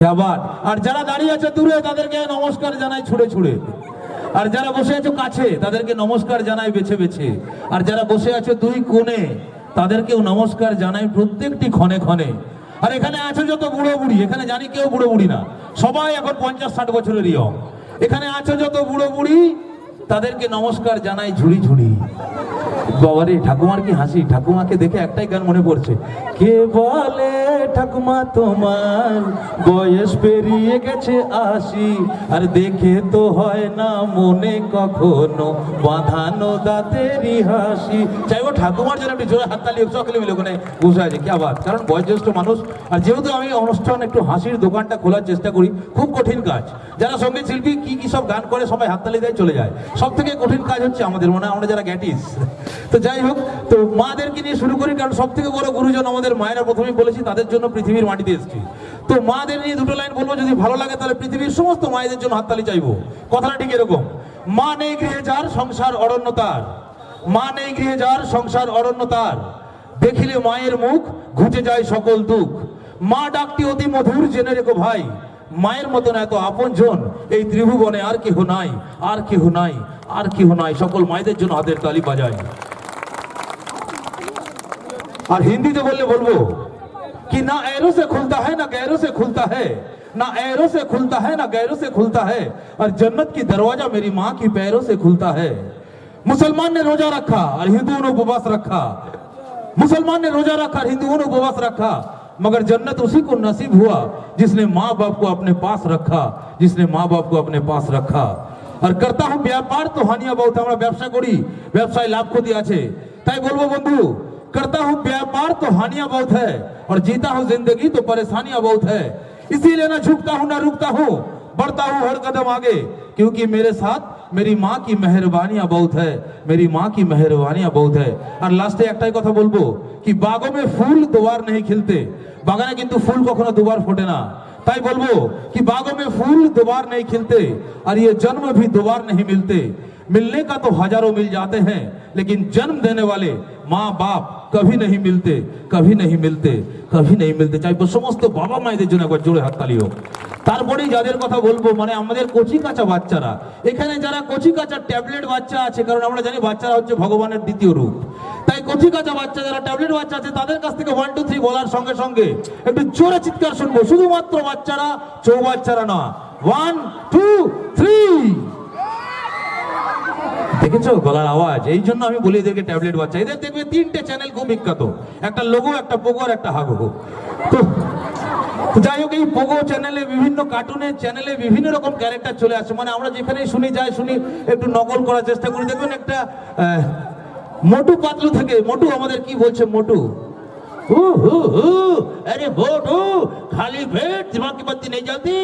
আবার আর যারা দাঁড়িয়ে আছে দূরে, তাদেরকে নমস্কার জানাই ছুড়ে ছুড়ে। আর যারা বসে আছো কাছে, তাদেরকে নমস্কার জানাই বেছে বেছে। আর যারা বসে আছো দুই কোণে, তাদেরকেও নমস্কার জানাই প্রত্যেকটি ক্ষণে ক্ষণে। আর এখানে আছো যত বুড়ো বুড়ি, এখানে জানি কেউ বুড়ো বুড়ি না। সবাই এখন পঞ্চাশ ষাট বছরের ইয়ং এখানে আছো যত বুড়ো বুড়ি, তাদেরকে নমস্কার জানাই ঝুড়ি ঝুড়ি। বাবারে, ঠাকুমার কি হাসি? ঠাকুমাকে দেখে একটাই গান মনে পড়ছে, কে বলে ঠাকুমা, তোমার বয়স পেরিয়ে গেছে আসি আর দেখে তো হয় না মনে কখনো বাঁধানো দাঁতেরই হাসি। চাইব ঠাকুমার জন্য একটু জোরে হাততালি সকলে মিলে ওখানে বসে আছে, কি আবার? কারণ বয়োজ্যেষ্ঠ মানুষ, আর যেহেতু আমি অনুষ্ঠান একটু হাসির দোকানটা খোলার চেষ্টা করি, খুব কঠিন কাজ। যারা সংগীত শিল্পী, কি কি সব গান করে, সবাই হাততালি দেয়, চলে যায়। সব থেকে কঠিন কাজ হচ্ছে আমাদের মনে আমরা যারা গ্যাটিস তো যাই হোক, তো মাদেরকে নিয়ে শুরু করি, কারণ সব থেকে বড় গুরুজন আমাদের মায়েরা প্রথমেই বলেছি, তাদের জন্য পৃথিবীর মাটিতে এসেছি। তো মাদের নিয়ে দুটো লাইন বলব, যদি ভালো লাগে তাহলে পৃথিবীর সমস্ত মায়েদের জন্য হাততালি চাইব। কথাটা ঠিক এরকম, মা নেই গৃহে যার সংসার অরণ্য তার। মা নেই গৃহে যার সংসার অরণ্য তার। দেখিলে মায়ের মুখ, ঘুচে যায় সকল দুঃখ। মা ডাকটি অতি মধুর, জেনে রেখো ভাই, মায়ের মতন এত আপন আপনজন, এই ত্রিভুবনে আর কেহ নাই, আর কেহ নাই, আর কেহ নাই। সকল মায়েদের জন্য হাতের তালি বাজায়। আর হিন্দিতে বললে বলবো कि ना एरो से खुलता है ना गैरों से खुलता है ना एरो से खुलता है ना गैरों से खुलता है और जन्नत की दरवाजा मेरी माँ की पैरों से खुलता है मुसलमान ने रोजा रखा और हिंदुओं ने उपवास रखा मुसलमान ने रोजा रखा और हिंदुओं ने उपवास रखा मगर जन्नत उसी को नसीब हुआ जिसने माँ बाप को अपने पास रखा जिसने माँ बाप को अपने पास रखा আর করতা হুম ব্যাপার তো হানিয়া বহুত আমরা ব্যবসা করি ব্যবসায় লাভ ক্ষতি আছে তাই বলবো বন্ধু करता हूँ व्यापार तो हानियां बहुत है और जीता हूँ जिंदगी तो परेशानियां बहुत है इसीलिए ना झुकता हूँ ना रुकता हूँ बढ़ता हूँ हर कदम आगे क्योंकि मेरे साथ मेरी माँ की मेहरबानियां बहुत है मेरी माँ की मेहरबानियां बहुत है और लास्टे একটাই কথা বলবো কি বাগো में फूल दोबार नहीं खिलते বাগানে কিন্তু ফুল কখনো দুবার ফোটে না তাই বলবো कि बागों में फूल दोबार नहीं खिलते और ये जन्म भी दोबार नहीं मिलते मिलने का तो हजारों मिल जाते हैं लेकिन जन्म देने वाले माँ बाप कभी नहीं मिलते कभी नहीं मिलते कभी नहीं मिलते চাইবো সমস্ত বাবা মায়েদের জন্য একবার জোরে হাততালি হোক তারপরেই যাদের কথা বলবো মানে আমাদের কচি কাঁচা বাচ্চারা এখানে যারা কচি কাঁচা ট্যাবলেট বাচ্চা আছে কারণ আমরা জানি বাচ্চারা হচ্ছে ভগবানের দ্বিতীয় রূপ তাই কচি কাঁচা বাচ্চা, যারা ট্যাবলেট বাচ্চা আছে, তাদের কাছ থেকে ওয়ান টু থ্রি বলার সঙ্গে সঙ্গে একটু জোরে চিৎকার শুনব। শুধুমাত্র বাচ্চারা চৌ বাচ্চারা না ওয়ান টু থ্রি দেখেছ গলার আওয়াজ? এই জন্য আমি বলি এদেরকে ট্যাবলেট বাচ্চা। এদের দেখবে তিনটে চ্যানেল খুব বিখ্যাত। একটা লোগো, একটা পোগো আর একটা হাগো। তো যাই হোক, এই পোগো চ্যানেলে বিভিন্ন কার্টুনের চ্যানেলে বিভিন্ন রকম ক্যারেক্টার চলে আসে। মানে আমরা যেখানে শুনি, যাই শুনি, একটু নকল করার চেষ্টা করি। দেখবেন একটা মোটু পাতলু থেকে মোটু আমাদের কি বলছে মোটু হু হু হু अरे मोटू খালি পেট দিমাগ কি বাতি নেই জ্বলতি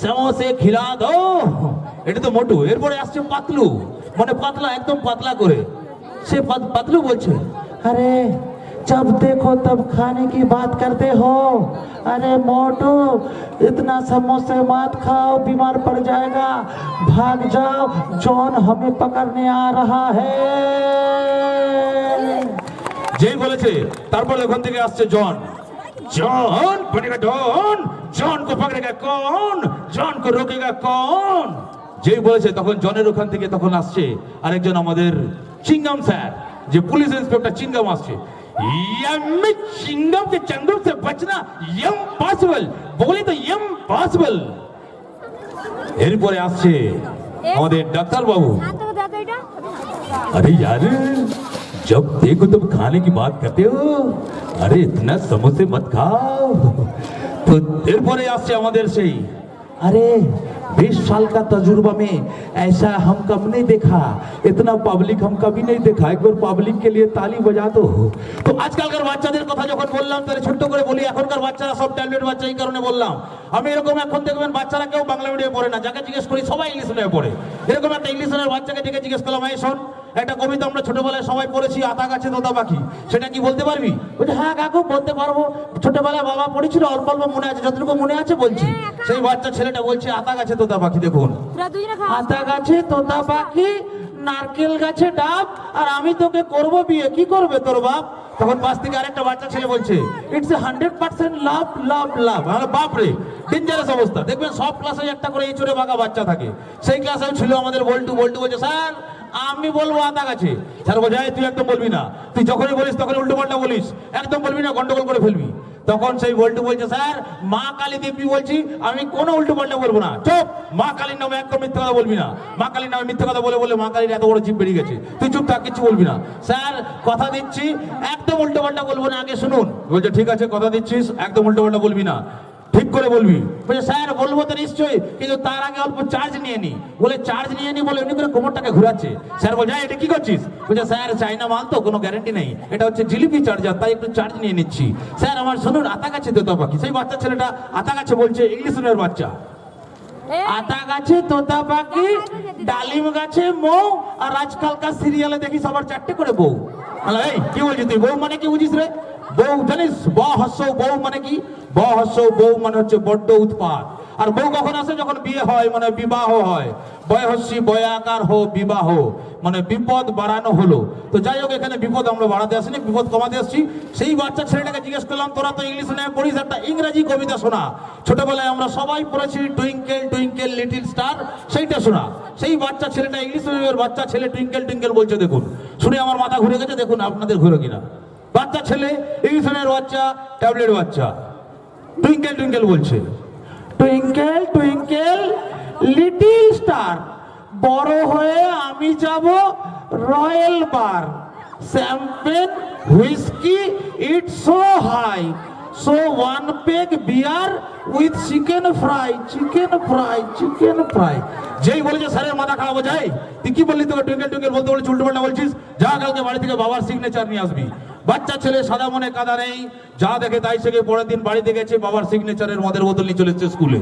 সমোসে খিলা দো এটা তো মোটু এরপরে আসছে পাতলু মানে পাতলা একদম পাতলা করে সে পাত- পাতলু বলছে अरे जब देखो तब खाने की बात करते हो अरे मोटू इतना समोसे मत खाओ बीमार पड़ जाएगा भाग जाओ जॉन हमें पकड़ने आ रहा है যেই বলেছে তারপর ওখান থেকে আসছে জন জন बनेगा डॉन जॉन को पकड़ेगा कौन जॉन को रोकेगा कौन যেই বলেছে তখন জনের ওখান থেকে তখন আসছে আরেকজন আমাদের চিঙ্গাম স্যার যে পুলিশ ইন্সপেক্টর চিঙ্গাম আসছে यम्मी चिंगम के चंदू से बचना यम पॉसिबल बोले तो यम पॉसिबल এরপরে আসছে আমাদের ডাক্তার বাবু শান্ত হতে হবে এটা अरे यार जब देखो तब खाने की बात करते हो अरे इतना समोसे मत खाओ তো এরপরে আসছে আমাদের সেই अरे बीस साल का तजुर्बा में ऐसा हम कब नहीं देखा इतना पब्लिक हम कभी नहीं देखा एक बार पब्लिक के लिए ताली बजा दो তো আজকালকার বাচ্চাদের কথা যখন বললাম তাহলে ছোট্ট করে বলি এখনকার বাচ্চারা সব ট্যাবলেট বাচ্চা এই কারণে বললাম আমি এরকম এখন দেখবেন বাচ্চারা কেউ বাংলা মিডিয়ামে পড়ে না যাকে জিজ্ঞেস করি সবাই ইংলিশ মিডিয়ামে পড়ে এরকম একটা ইংলিশ মিডিয়ামের বাচ্চাকে ডেকে জিজ্ঞেস করলাম এই শোন একটা কবিতা আমরা ছোটবেলায় সবাই পড়েছি আতা গাছে তোতা পাখি। সেটা কি বলতে পারবি? বলছে হ্যাঁ কাকু বলতে পারব। ছোটবেলায় বাবা পড়েছিল অল্প অল্প মনে আছে যতটুকু মনে আছে বলছি। সেই বাচ্চা ছেলেটা বলছে আতা গাছে তোতা পাখি দেখুন। আতা গাছে তোতা পাখি নারকেল গাছে ডাব আর আমি তোকে করব বিয়ে। কি করবে তোর বাপ? তখন পাশ থেকে আরেকটা বাচ্চা ছেলে বলছে it's a hundred percent love love love বাপ রে ডেঞ্জারাস অবস্থা। দেখবেন সব ক্লাসে একটা করে এই চোরে বাঁকা বাচ্চা থাকে। সেই ক্লাসেও ছিল আমাদের বল্টু। বল্টু বলছে স্যার আমি বলব আতা গাছে স্যার বলছে তুই একদম বলবি না। তুই যখনই বলিস তখন উল্টো পাল্টা বলিস। একদম বলবি না, গন্ডগোল করে ফেলবি। তখন সেই বল্টু বলছে, স্যার, মা কালী দিব্যি বলছি, আমি কোনো উল্টো পাল্টা বলব না। চুপ! মা কালীর নামে একদম মিথ্যে কথা বলবি না। মা কালীর নামে মিথ্যে কথা বলে বলে মা কালীর এত বড় জিপ বেরিয়ে গেছে। তুই চুপ থাক কিছু বলবি না। স্যার, কথা দিচ্ছি, একদম উল্টো পাল্টা বলব না। আগে শুনুন। বলছে, ঠিক আছে, কথা দিচ্ছিস, একদম উল্টো পাল্টা বলবি না। ঠিক করে বলবি? বলছে স্যার বলব তো নিশ্চয়ই কিন্তু তার আগে অল্প চার্জ নিয়ে নি। বলে চার্জ নিয়ে নি বলে এমনি করে কোমরটাকে ঘোরাচ্ছে। স্যার বলছে "এই, এটা কি করছিস? বলছে স্যার চাইনা মাল তো কোনো গ্যারেন্টি নেই। এটা হচ্ছে জিলিপি চার্জার তাই একটু চার্জ নিয়ে নিচ্ছি। স্যার আমার শুনুন আতা গাছে তোতা পাখি। সেই বাচ্চা ছেলেটা আতা গাছে বলছে ইংলিশ শুনের বাচ্চা। আতা গাছে তোতা পাখি ডালিম গাছে মৌ আর আজকালকার সিরিয়ালে দেখি সবার চারটে করে বউ। এই কি বলছিস তুই? বউ মানে কি বুঝিস রে? বউ জানিস? ব হস্য বউ মানে কি? ব বউ মানে হচ্ছে বড্ড উৎপাত। আর বউ কখন আসে? যখন বিয়ে হয় মানে বিবাহ হয়। বয়হস্যি বয়াকার হো, বিবাহ। মানে বিপদ বাড়ানো হলো। তো যাই হোক, এখানে বিপদ আমরা বাড়াতে আসিনি, বিপদ কমাতে আসছি। সেই বাচ্চা ছেলেটাকে জিজ্ঞেস করলাম, তোরা তো ইংলিশ নিয়ে পড়িস, একটা ইংরেজি কবিতা শোনা। ছোটবেলায় আমরা সবাই পড়েছি, টুইঙ্কেল টুইঙ্কেল, লিটিল স্টার। সেইটা শোনা। সেই বাচ্চা ছেলেটা, ইংলিশ মিডিয়ামের বাচ্চা ছেলে, টুইঙ্কেল টুইঙ্কেল বলছে, দেখুন, শুনে আমার মাথা ঘুরে গেছে, দেখুন আপনাদের ঘুরে কিনা। বাচ্চা ছেলে, ইংলিশ বাচ্চা, ট্যাবলেট বাচ্চা। টুইঙ্কেল টুইঙ্কেল বলছে। টুইঙ্কেল টুইঙ্কেল লিটিল স্টার বড় হয়ে আমি যাব royal bar. Champagne whisky it's so high so one peg beer with chicken fry chicken fry chicken fry যেই বলেছে স্যারের মাথা খারাপ হয়ে যায়, তুই কি বললি তোকে? টুইঙ্কেল টুইঙ্কেল বলতে বলে উল্টো পাল্টা বলছিস? যা কালকে বাড়ি থেকে বাবার সিগনেচার নিয়ে আসবি। বাচ্চা ছেলে সাদা মনে কাদা নেই। যা দেখে তাই থেকে পরের দিন বাড়িতে গেছে, বাবার সিগনেচারের মদের বোতল নিয়ে চলে এসেছে স্কুলে।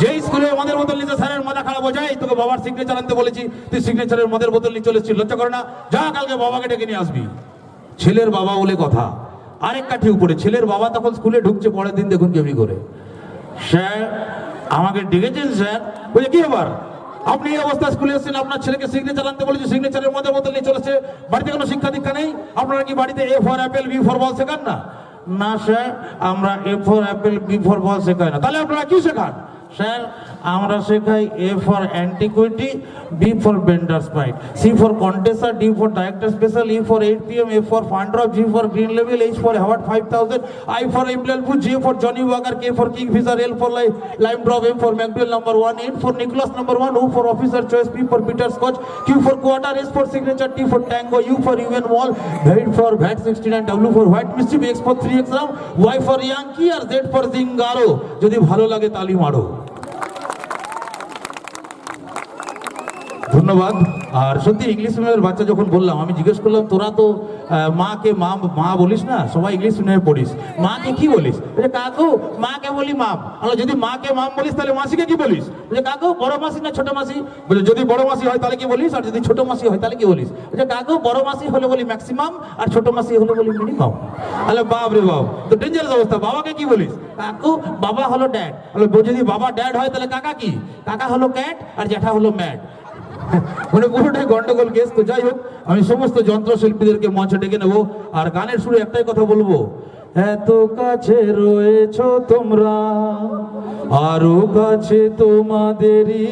যেই স্কুলে মদের বোতল নিতে স্যারের মাথা খারাপ হয়ে যায়, তোকে বাবার সিগনেচার আনতে বলেছি, তুই সিগনেচারের মদের বোতল নিয়ে চলে লজ্জা করে না। যা কালকে বাবাকে ডেকে নিয়ে আসবি। ছেলের বাবা বলে কথা। আরেক কাঠি উপরে, ছেলের বাবা তখন স্কুলে ঢুকছে, পরের দিন দেখুন কেমনি করে। স্যার, আমাকে ডেকেছেন, স্যার। বলে কি ব্যাপার? আপনি এই অবস্থায় স্কুলে এসেছেন, আপনার ছেলেকে সিগনেচার আনতে বলেছে সিগনেচারের মধ্যে মধ্যে নিয়ে চলেছে। বাড়িতে কোনো শিক্ষা দীক্ষা নেই? আপনারা কি বাড়িতে A for apple B for ball শেখান না? না, স্যার, আমরা A for apple B for ball শেখাই না। তাহলে আপনারা কি শেখান? স্যার আমরা শেখাই A for antiquity B for bender spite C for কন্টেসার D for Director Special E for eight P M A for ফান্ড্রপ G for green level H for Howard five thousand I for এমপ্লেল food G for Johnny Waker K for Kingfisher L for lie lime drop M for McDowell number one N for Nicholas number one O for Officer Choice P for Peter Scotch Q for quarter S for Signature T for Tango U for UN wall V for Vat sixty nine W for White Mischief X for three X rum Y for Yankee R Z for Zingaro যদি ভালো লাগে তালি মারো ধন্যবাদ। আর সত্যি English মিডিয়ামের বাচ্চা যখন বললাম, আমি জিজ্ঞেস করলাম, তোরা তো মাকে মা মা বলিস না? সবাই ইংলিশ মিডিয়ামে পড়িস। মাকে কি বলিস? কাকু, মাকে বলি মাম আলো যদি মাকে মাম বলিস, তাহলে মাসিকে কি বলিস? বলছে কাকু, বড় মাসি না ছোট মাসি? বলে, যদি বড় মাসি হয়, তাহলে কি বলিস? আর যদি ছোট মাসি হয়, তাহলে কি বলিস? বলছে কাকু, বড় মাসি হলে বলি ম্যাক্সিমাম আর ছোট মাসি হলে বলি মিনিমাম আলে বাপ রে বাপ, তো ডেঞ্জারাস অবস্থা। বাবাকে কি বলিস? কাকু, বাবা হলো ড্যাড যদি বাবা ড্যাড হয়, তাহলে কাকা কি? কাকা হলো ক্যাট আর জ্যাঠা হলো ম্যাড মানে পুরোটাই গন্ডগোল কেস তো, যাই হোক, আমি সমস্ত যন্ত্রশিল্পীদেরকে মঞ্চে ডেকে নেব। আর গানের শুরু একটাই কথা বলব, এত কাছে রয়েছ তোমরা, আরও কাছে তোমাদেরই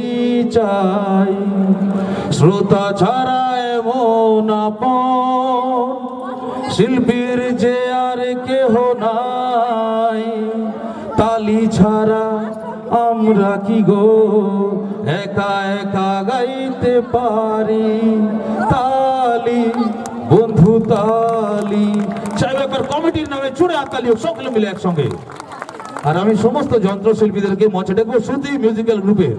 চাই। শ্রোতা ছাড়া এমন শিল্পীর যে আর কেহ নাই, তালি ছাড়া আমরা কি গো? একা একা গাইতে পারি? তালি বন্ধু তালি। একবার কমিটির নামে চুড়ে আর তালি হোক, সকলে মিলে একসঙ্গে। আর আমি সমস্ত যন্ত্রশিল্পীদেরকে মঞ্চে ডাকবো শ্রুতি মিউজিক্যাল গ্রুপের